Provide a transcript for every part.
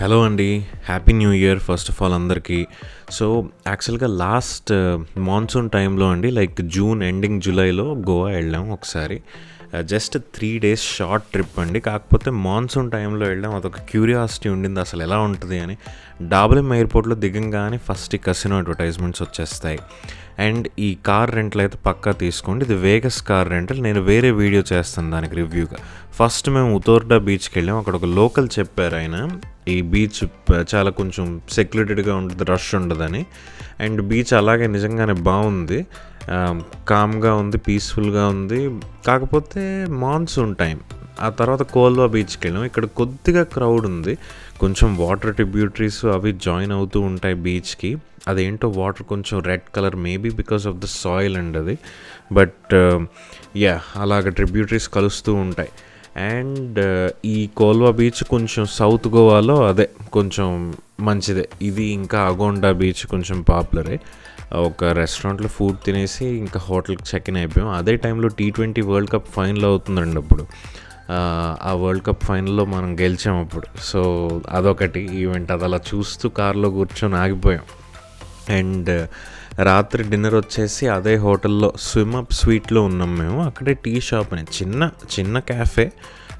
Hello అండి. Happy new year first of all అందరికీ. So యాక్చువల్గా లాస్ట్ మాన్సూన్ టైంలో అండి లైక్ జూన్ ఎండింగ్ జూలైలో గోవా వెళ్ళాం ఒకసారి. Just three days short trip అండి. కాకపోతే మాన్సూన్ టైంలో వెళ్ళాం అదొక క్యూరియాసిటీ ఉండింది అసలు ఎలా ఉంటుంది అని. డాబ్లిం ఎయిర్పోర్ట్లో దిగంగానే ఫస్ట్ కసినో అడ్వర్టైజ్మెంట్స్ వచ్చేస్తాయి. అండ్ ఈ కార్ రెంట్లు అయితే పక్కా తీసుకోండి. ఇది వేగస్ కార్ రెంటల్. నేను వేరే వీడియో చేస్తాను దానికి రివ్యూగా. ఫస్ట్ మేము ఉతోర్డా బీచ్కి వెళ్ళాం అక్కడ ఒక లోకల్ చెప్పారు ఆయన. ఈ బీచ్ చాలా కొంచెం సెక్యూరిటెడ్గా ఉంటుంది రష్ ఉండదని. అండ్ బీచ్ అలాగే నిజంగానే బాగుంది. కామ్గా ఉంది పీస్ఫుల్గా ఉంది. కాకపోతే మాన్సూన్ టైం. ఆ తర్వాత కోల్వా బీచ్కి వెళ్ళాం ఇక్కడ కొద్దిగా క్రౌడ్ ఉంది. కొంచెం వాటర్ ట్రిబ్యూటరీస్ అవి జాయిన్ అవుతూ ఉంటాయి బీచ్కి. అదేంటో వాటర్ కొంచెం red colour maybe because of the soil and అది. బట్ uh, యా అలాగ ట్రిబ్యూటరీస్ కలుస్తూ ఉంటాయి. అండ్ uh, ఈ కోల్వా బీచ్ కొంచెం సౌత్ గోవాలో అదే కొంచెం మంచిదే. ఇది ఇంకా అగోండా బీచ్ కొంచెం పాపులరే. ఒక రెస్టారెంట్లో ఫుడ్ తినేసి ఇంకా హోటల్కి చెక్ ఇన్ అయిపోయాం. అదే టైంలో T twenty world cup final అవుతుందండి అప్పుడు. ఆ, వరల్డ్ కప్ ఫైనల్లో మనం గెలిచాం అప్పుడు. సో అదొకటి. ఈవెంట్ అది అలా చూస్తూ కార్లో కూర్చొని ఆగిపోయాం. అండ్ రాత్రి డిన్నర్ వచ్చేసి అదే హోటల్లో స్విమ్ అప్ స్వీట్లో ఉన్నాం మేము. అక్కడే టీ షాప్ అని. చిన్న చిన్న క్యాఫే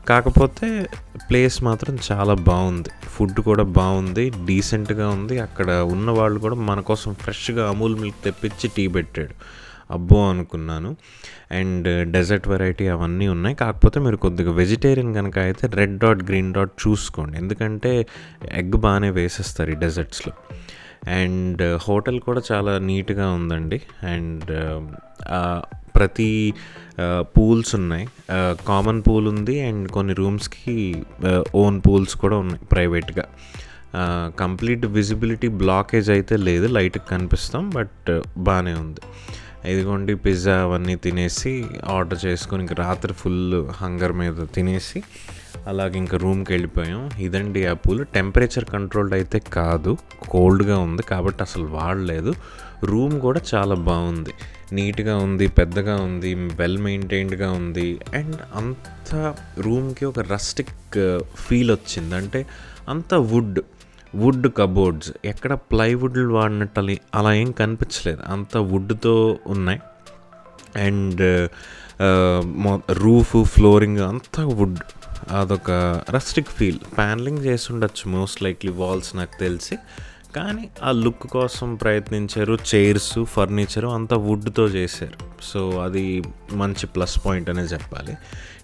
కాకపోతే ప్లేస్ మాత్రం చాలా బాగుంది. ఫుడ్ కూడా బాగుంది. డీసెంట్గా ఉంది. అక్కడ ఉన్న వాళ్ళు కూడా మన కోసం ఫ్రెష్గా అమూల్ మిల్క్ తెప్పించి టీ పెట్టాడు. అబ్బో అనుకున్నాను. అండ్ డెజర్ట్ వెరైటీ అవన్నీ ఉన్నాయి. కాకపోతే మీరు కొద్దిగా వెజిటేరియన్ కనుక అయితే రెడ్ డాట్ గ్రీన్ డాట్ చూసుకోండి. ఎందుకంటే ఎగ్ బాగానే వేసేస్తారు ఈ డెజర్ట్స్లో. అండ్ హోటల్ కూడా చాలా నీట్గా ఉందండి. అండ్ ప్రతి పూల్స్ ఉన్నాయి. కామన్ పూల్ ఉంది. అండ్ కొన్ని రూమ్స్కి ఓన్ పూల్స్ కూడా ఉన్నాయి ప్రైవేట్గా. కంప్లీట్ విజిబిలిటీ బ్లాకేజ్ అయితే లేదు. లైట్కి కనిపిస్తాం. బట్ బాగానే ఉంది. ఇదిగోండి పిజ్జా అవన్నీ తినేసి ఆర్డర్ చేసుకొని ఇంక రాత్రి ఫుల్ హంగర్ మీద తినేసి అలాగే ఇంకా రూమ్కి వెళ్ళిపోయాం. ఇదండి ఆ పూల్. టెంపరేచర్ కంట్రోల్డ్ అయితే కాదు కోల్డ్గా ఉంది కాబట్టి అసలు వాడలేదు. రూమ్ కూడా చాలా బాగుంది. నీట్గా ఉంది పెద్దగా ఉంది వెల్ మెయింటైన్డ్గా ఉంది. అండ్ అంత రూమ్కి ఒక రస్టిక్ ఫీల్ వచ్చింది. అంటే అంత వుడ్. వుడ్ కబోర్డ్స్ ఎక్కడ ప్లైవుడ్లు వాడినట్టు అలా- ఏం కనిపించలేదు. అంత వుడ్తో ఉన్నాయి. అండ్ రూఫ్ ఫ్లోరింగ్ అంతా వుడ్ అదొక రస్టిక్ ఫీల్. ప్యానలింగ్ చేసి ఉండొచ్చు మోస్ట్ లైక్లీ వాల్స్ నాకు తెలిసి. కానీ ఆ లుక్ కోసం ప్రయత్నించారు. చైర్స్ ఫర్నిచరు అంతా వుడ్తో చేశారు. సో అది మంచి ప్లస్ పాయింట్ అనే చెప్పాలి.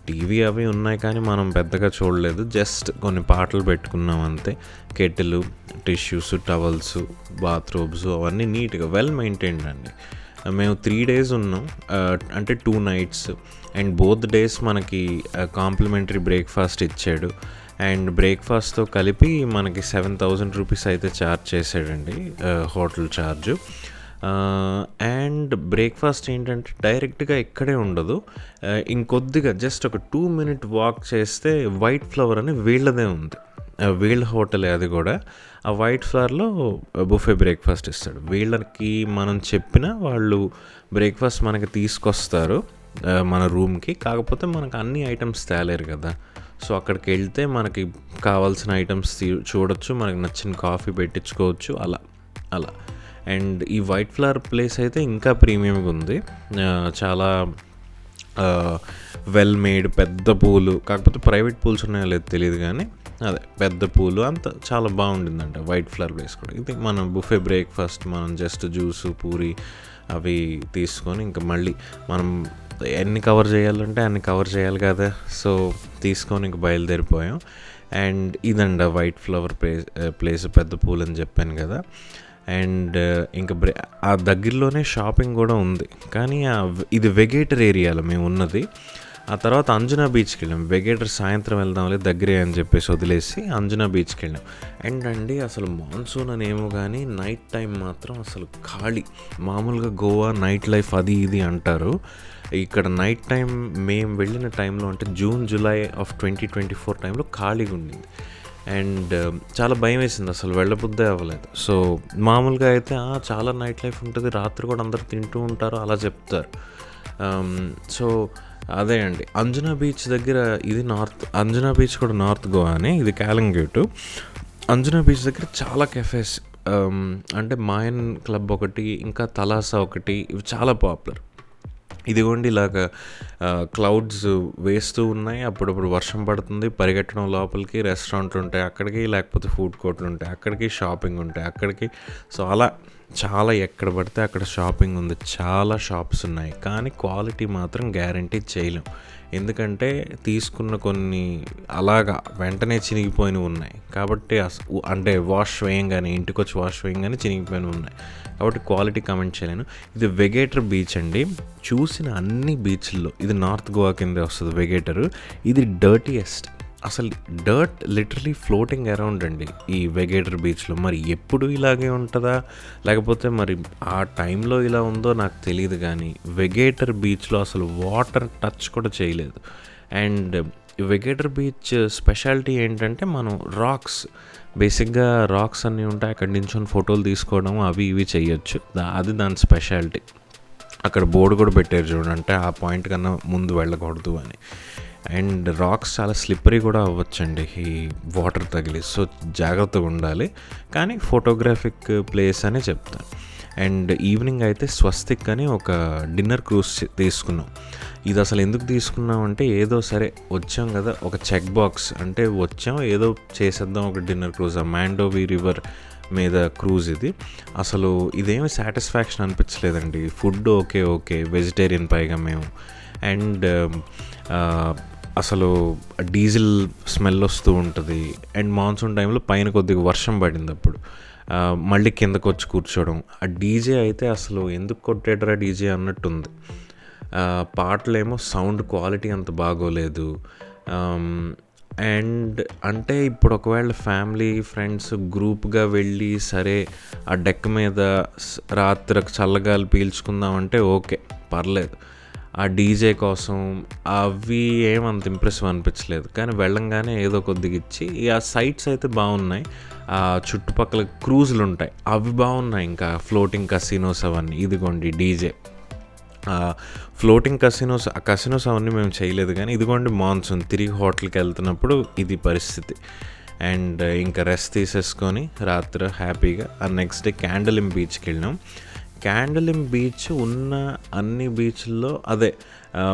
టీవీ అవి ఉన్నాయి కానీ మనం పెద్దగా చూడలేదు. జస్ట్ కొన్ని పాటలు పెట్టుకున్నాం అంతే. కెటిల్ టిష్యూస్ టవల్స్ బాత్రూమ్స్ అవన్నీ నీట్గా వెల్ మెయింటైన్డ్ అండి. మేము త్రీ డేస్ ఉన్నాం. అంటే two nights and both days మనకి కాంప్లిమెంటరీ బ్రేక్ఫాస్ట్ ఇచ్చాడు. అండ్ బ్రేక్ఫాస్ట్తో కలిపి మనకి సెవెన్ థౌజండ్ రూపీస్ అయితే ఛార్జ్ చేసాడండి హోటల్ ఛార్జు అండ్ బ్రేక్ఫాస్ట్ ఏంటంటే డైరెక్ట్గా ఇక్కడే ఉండదు. ఇంకొద్దిగా జస్ట్ ఒక టూ మినిట్ వాక్ చేస్తే వైట్ ఫ్లవర్ అని వీళ్ళదే ఉంది. ఆ, వీళ్ళ హోటలే అది కూడా. ఆ వైట్ ఫ్లవర్లో బుఫే బ్రేక్ఫాస్ట్ ఇస్తాడు. వీళ్ళకి మనం చెప్పిన వాళ్ళు బ్రేక్ఫాస్ట్ మనకి తీసుకొస్తారు మన రూమ్కి కాకపోతే మనకు అన్ని ఐటమ్స్ తేలేరు కదా. సో అక్కడికి వెళ్తే మనకి కావాల్సిన ఐటమ్స్ చూడొచ్చు మనకి నచ్చిన కాఫీ పెట్టించుకోవచ్చు అలా అలా. అండ్ ఈ వైట్ ఫ్లవర్ ప్లేస్ అయితే ఇంకా ప్రీమియంగా ఉంది. చాలా వెల్ మేడ్ పెద్ద పూలు కాకపోతే ప్రైవేట్ పూల్స్ ఉన్నాయో లేదు తెలియదు కానీ అదే పెద్ద పూలు అంత చాలా బాగుండిందంట వైట్ ఫ్లవర్ ప్లేస్ కూడా. ఇది మనం బుఫే బ్రేక్ఫాస్ట్ మనం జస్ట్ జ్యూస్ పూరి అవి తీసుకొని ఇంకా మళ్ళీ మనం ఎన్ని కవర్ చేయాలంటే అన్ని కవర్ చేయాలి కదా. సో తీసుకొని ఇంక బయలుదేరిపోయాం. అండ్ ఇదండ వైట్ ఫ్లవర్ ప్లేస్ ప్లేస్ పెద్ద పూలు అని చెప్పాను కదా. అండ్ ఇంకా బ్రే ఆ దగ్గరలోనే షాపింగ్ కూడా ఉంది. కానీ ఇది వెగేటర్ ఏరియాలో మేము ఉన్నది. ఆ తర్వాత అంజనా బీచ్కి వెళ్ళాం. వెగేటర్ సాయంత్రం వెళ్దాంలే దగ్గరే అని చెప్పేసి వదిలేసి అంజనా బీచ్కి వెళ్ళాం. అండ్ అండి అసలు మాన్సూన్ అనేమో కానీ నైట్ టైం మాత్రం అసలు ఖాళీ. మామూలుగా గోవా నైట్ లైఫ్ అది ఇది అంటారు. ఇక్కడ నైట్ టైం మేము వెళ్ళిన టైంలో అంటే June July of twenty twenty four టైంలో ఖాళీగా ఉండింది. అండ్ um, చాలా భయం వేసింది అసలు వెళ్ళబుద్దే అవ్వలేదు. సో మామూలుగా అయితే చాలా నైట్ లైఫ్ ఉంటుంది రాత్రి కూడా అందరు తింటూ ఉంటారు అలా చెప్తారు. Um, సో అదే అండి. అంజనా బీచ్ దగ్గర ఇది నార్త్ అంజనా బీచ్ కూడా నార్త్ గోవానే ఇది క్యాలంగేటు అంజనా బీచ్ దగ్గర చాలా కెఫేస్ um, అంటే మాయన్ క్లబ్ ఒకటి ఇంకా తలాసా ఒకటి ఇవి చాలా పాపులర్ ఇదిగోండి ఇలాగ క్లౌడ్స్ వేస్తూ ఉన్నాయి. అప్పుడప్పుడు వర్షం పడుతుంది. పరిగెట్టడం లోపలికి రెస్టారెంట్లు ఉంటాయి. అక్కడికి లేకపోతే ఫుడ్ కోర్ట్లు ఉంటాయి. అక్కడికి షాపింగ్ ఉంటాయి. అక్కడికి. సో అలా చాలా ఎక్కడ పడితే అక్కడ షాపింగ్ ఉంది. చాలా షాప్స్ ఉన్నాయి. కానీ క్వాలిటీ మాత్రం గ్యారంటీ చేయలేం. ఎందుకంటే తీసుకున్న కొన్ని అలాగా వెంటనే చినిగిపోయినవి ఉన్నాయి. కాబట్టి అంటే వాష్ వేయంగానే ఇంటికి వచ్చి వాష్ వేయంగానే చినిగిపోయినవి ఉన్నాయి. కాబట్టి క్వాలిటీ కమెంట్ చేయలేను. ఇది వెగేటర్ బీచ్ అండి. చూసిన అన్ని బీచ్ల్లో ఇది నార్త్ గోవా కింద వస్తుంది వెగేటర్. ఇది డర్టీయెస్ట్. అసలు డర్ట్ లిటరలీ ఫ్లోటింగ్ అరౌండ్ అండి ఈ వెగేటర్ బీచ్లో. మరి ఎప్పుడు ఇలాగే ఉంటుందా? లేకపోతే మరి ఆ టైంలో ఇలా ఉందో నాకు తెలియదు కానీ వెగేటర్ బీచ్లో అసలు వాటర్ టచ్ కూడా చేయలేదు. అండ్ వెగేటర్ బీచ్ స్పెషాలిటీ ఏంటంటే మనం రాక్స్ బేసిక్గా రాక్స్ అన్నీ ఉంటాయి అక్కడి నుంచి ఫోటోలు తీసుకోవడం అవి ఇవి చేయొచ్చు. దా- అది దాని స్పెషాలిటీ. అక్కడ బోర్డు కూడా పెట్టారు చూడండి అంటే ఆ పాయింట్ కన్నా ముందు వెళ్ళకూడదు అని. అండ్ రాక్స్ చాలా స్లిప్పరీ కూడా అవ్వచ్చండి. ఈ వాటర్ తగిలి సో జాగ్రత్తగా ఉండాలి. కానీ ఫోటోగ్రాఫిక్ ప్లేస్ అని చెప్తాను అండ్ ఈవినింగ్ అయితే స్వస్తిక్ అని ఒక డిన్నర్ క్రూజ్ తీసుకున్నాం. ఇది అసలు ఎందుకు తీసుకున్నాం అంటే ఏదో సరే వచ్చాం కదా ఒక చెక్ బాక్స్. అంటే వచ్చాం ఏదో చేసేద్దాం ఒక డిన్నర్ క్రూజ్ ఆ మ్యాండోవి రివర్ మీద క్రూజ్ ఇది. అసలు ఇదేమి సాటిస్ఫాక్షన్ అనిపించలేదండి. ఫుడ్ ఓకే ఓకే వెజిటేరియన్ పైగా మేము. అండ్ అసలు డీజిల్ స్మెల్ వస్తూ ఉంటుంది. అండ్ మాన్సూన్ టైంలో పైన కొద్దిగా వర్షం పడింది అప్పుడు. మళ్ళీ కిందకు వచ్చి కూర్చోవడం. ఆ డీజే అయితే అసలు ఎందుకు కొట్టేటరా డీజే అన్నట్టుంది. పాటలేమో సౌండ్ క్వాలిటీ అంత బాగోలేదు. అండ్ అంటే ఇప్పుడు ఒకవేళ ఫ్యామిలీ ఫ్రెండ్స్ గ్రూప్గా వెళ్ళి సరే ఆ డెక్ మీద రాత్రి రాత్రికి చల్లగాలి పీల్చుకుందామంటే ఓకే పర్లేదు. ఆ డీజే కోసం అవి ఏమంత ఇంప్రెసివ్ అనిపించలేదు. కానీ వెళ్ళంగానే ఏదో కొద్దిగా ఇచ్చి ఆ సైట్స్ అయితే బాగున్నాయి. ఆ చుట్టుపక్కల క్రూజులు ఉంటాయి. అవి బాగున్నాయి ఇంకా ఫ్లోటింగ్ కసినోస్ అవన్నీ. ఇదిగోండి డీజే. ఫ్లోటింగ్ కసినోస్ ఆ కసినోస్ అవన్నీ మేము చేయలేదు కానీ ఇదిగోండి మాన్సూన్. తిరిగి హోటల్కి వెళ్తున్నప్పుడు ఇది పరిస్థితి. అండ్ ఇంకా రెస్ట్ తీసేసుకొని రాత్రి హ్యాపీగా ఆ నెక్స్ట్ డే క్యాండలిం బీచ్కి వెళ్ళినాం. క్యాండలిం బీచ్ ఉన్న అన్ని బీచ్ల్లో అదే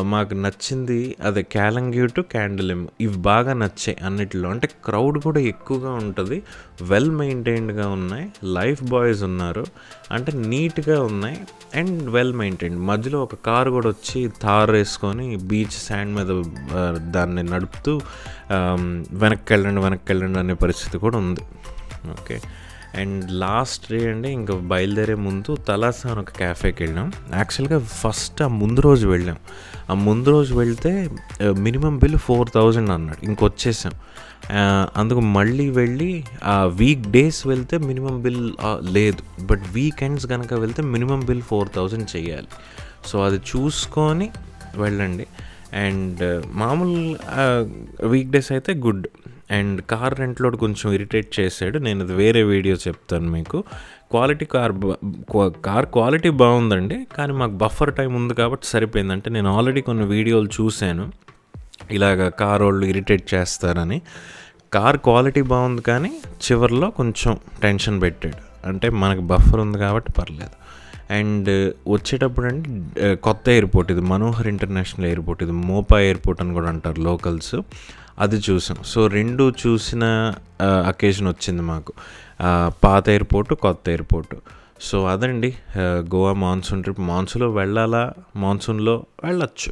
మాకు నచ్చింది అదే క్యాలంగ్యూ టు క్యాండలిమ్ ఇవి బాగా నచ్చాయి అన్నిటిలో. అంటే క్రౌడ్ కూడా ఎక్కువగా ఉంటుంది. వెల్ మెయింటైన్డ్గా ఉన్నాయి. లైఫ్ బాయ్స్ ఉన్నారు. అంటే నీట్గా ఉన్నాయి. And well maintained. మధ్యలో ఒక కారు కూడా వచ్చి తార్ వేసుకొని బీచ్ శాండ్ మీద దాన్ని నడుపుతూ వెనక్కి వెళ్ళండి వెనక్కి వెళ్ళండి అనే పరిస్థితి కూడా ఉంది. ఓకే. అండ్ లాస్ట్ డే అండి ఇంకా బయలుదేరే ముందు తలాసా అని ఒక క్యాఫేకి వెళ్ళాం. యాక్చువల్గా ఫస్ట్ ఆ ముందు రోజు వెళ్ళాం. ఆ ముందు రోజు వెళ్తే మినిమం బిల్ ఫోర్ థౌజండ్ అన్నాడు. ఇంకొచ్చేసాం అందుకు మళ్ళీ వెళ్ళి ఆ వీక్ డేస్ వెళ్తే మినిమం బిల్ లేదు. బట్ వీకెండ్స్ కనుక వెళ్తే మినిమం బిల్ ఫోర్ థౌజండ్ చేయాలి. సో అది చూసుకొని వెళ్ళండి. అండ్ మామూలు వీక్ డేస్ అయితే గుడ్ అండ్ కార్ రెంట్లోడ్ కొంచెం ఇరిటేట్ చేశాడు. నేను అది వేరే వీడియో చెప్తాను మీకు. క్వాలిటీ కార్ కార్ క్వాలిటీ బాగుందండి కానీ మాకు బఫర్ టైం ఉంది కాబట్టి సరిపోయింది అంటే నేను ఆల్రెడీ కొన్ని వీడియోలు చూశాను. ఇలాగ కార్ వాళ్ళు ఇరిటేట్ చేస్తారని. కార్ క్వాలిటీ బాగుంది కానీ చివరిలో కొంచెం టెన్షన్ పెట్టాడు. అంటే మనకు బఫర్ ఉంది కాబట్టి పర్లేదు. అండ్ వచ్చేటప్పుడు అంటే కొత్త ఎయిర్పోర్ట్ ఇది మనోహర్ ఇంటర్నేషనల్ ఎయిర్పోర్ట్ ఇది మోపా ఎయిర్పోర్ట్ అని కూడా అంటారు లోకల్స్. అది చూసాం. సో రెండు చూసిన అకేషన్ వచ్చింది మాకు. పాత ఎయిర్పోర్టు కొత్త ఎయిర్పోర్టు సో అదండి గోవా మాన్సూన్ ట్రిప్ మాన్సూన్లో వెళ్ళాలా? మాన్సూన్లో వెళ్ళచ్చు.